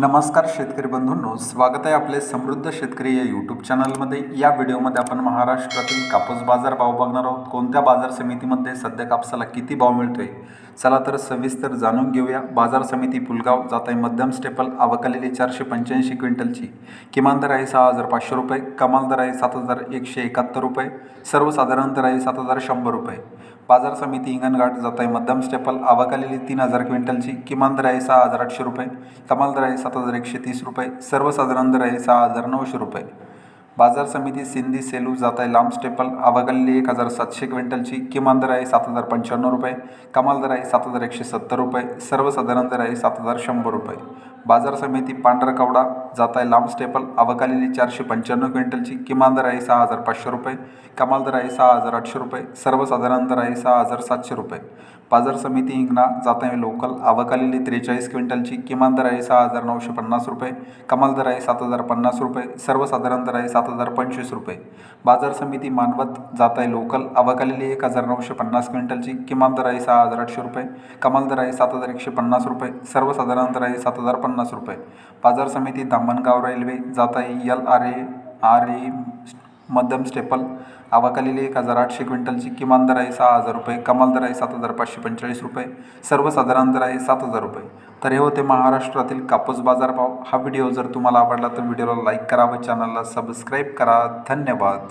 नमस्कार शेतकरी बंधूंनो स्वागत आहे आपले समृद्ध शेतकरी या यूट्यूब चॅनलमध्ये या व्हिडिओमध्ये आपण महाराष्ट्रातील कापूस बाजार भाव बघणार आहोत. कोणत्या बाजार समितीमध्ये सध्या कापसाला किती भाव मिळतोय? चला तर सविस्तर जाणून घेऊया. बाजार समिती पुलगाव जात आहे मध्यम स्टेपल आवकालेली चारशे पंच्याऐंशी क्विंटलची. किमान दर आहे सहा हजार पाचशे रुपये कमाल दर आहे सात हजार एकशे एकाहत्तर रुपये सर्वसाधारण दर आहे सात हजार शंभर रुपये. बाजार समिती हिंगणघाट जात आहे मध्यम स्टेपल आवकालेली तीन हजार क्विंटलची. किमान दर आहे सहा हजार आठशे रुपये. कमाल दर आहे सात हजार एकशे तीस रुपये. सर्वसाधारण दर आहे सहा हजार नऊशे रुपये. बाजार समिती सिंधी सेलू जात आहे लांब स्टेपल. आवकालेली एक हजार सातशे क्विंटलची. किमान दर आहे सात हजार पंच्याण्णव रुपये. कमाल दर आहे सात हजार एकशे सत्तर रुपये. सर्वसाधारण दर आहे सात हजार शंभर रुपये. बाजार समिती पांढरकवडा जात आहे लांब स्टेपल. आवकालेली चारशे पंच्याण्णव क्विंटलची. किमान दर आहे सहा हजार पाचशे रुपये. कमाल दर आहे सहा हजार आठशे रुपये. सर्वसाधारण दर आहे सहा हजार सातशे रुपये. बाजार समिती हिंगणा जात आहे लोकल. आवकालेली त्रेचाळीस क्विंटलची. किमान दर आहे सहा हजार नऊशे पन्नास रुपये. कमाल दर आहे सात हजार पन्नास रुपये. सर्वसाधारण दर आहे सात हजार पंचवीस रुपये. बाजार समिती मानवत जात आहे लोकल. अवकालेली एक हजार नऊशे पन्नास क्विंटलची. किमान दर आहे सहा हजार आठशे रुपये. कमाल दर आहे सात हजार एकशे पन्नास रुपये. सर्वसाधारण दर आहे सात हजार पन्नास रुपये. बाजार समिती दामणगाव रेल्वे जात आहे L R A R A मध्यम स्टेपल. आवाखालेली एक हजार आठशे क्विंटलची किमान दर आहे सहा हजार रुपये कमाल दर आहे सात हजार पाचशे पंचेचाळीस रुपये सर्वसाधारण दर आहे सात हजार रुपये. तर हे होते महाराष्ट्रातील कापूस बाजार भाव हा व्हिडिओ जर तुम्हाला आवडला तर व्हिडिओला लाईक करा व चॅनलला सबस्क्राईब करा. धन्यवाद.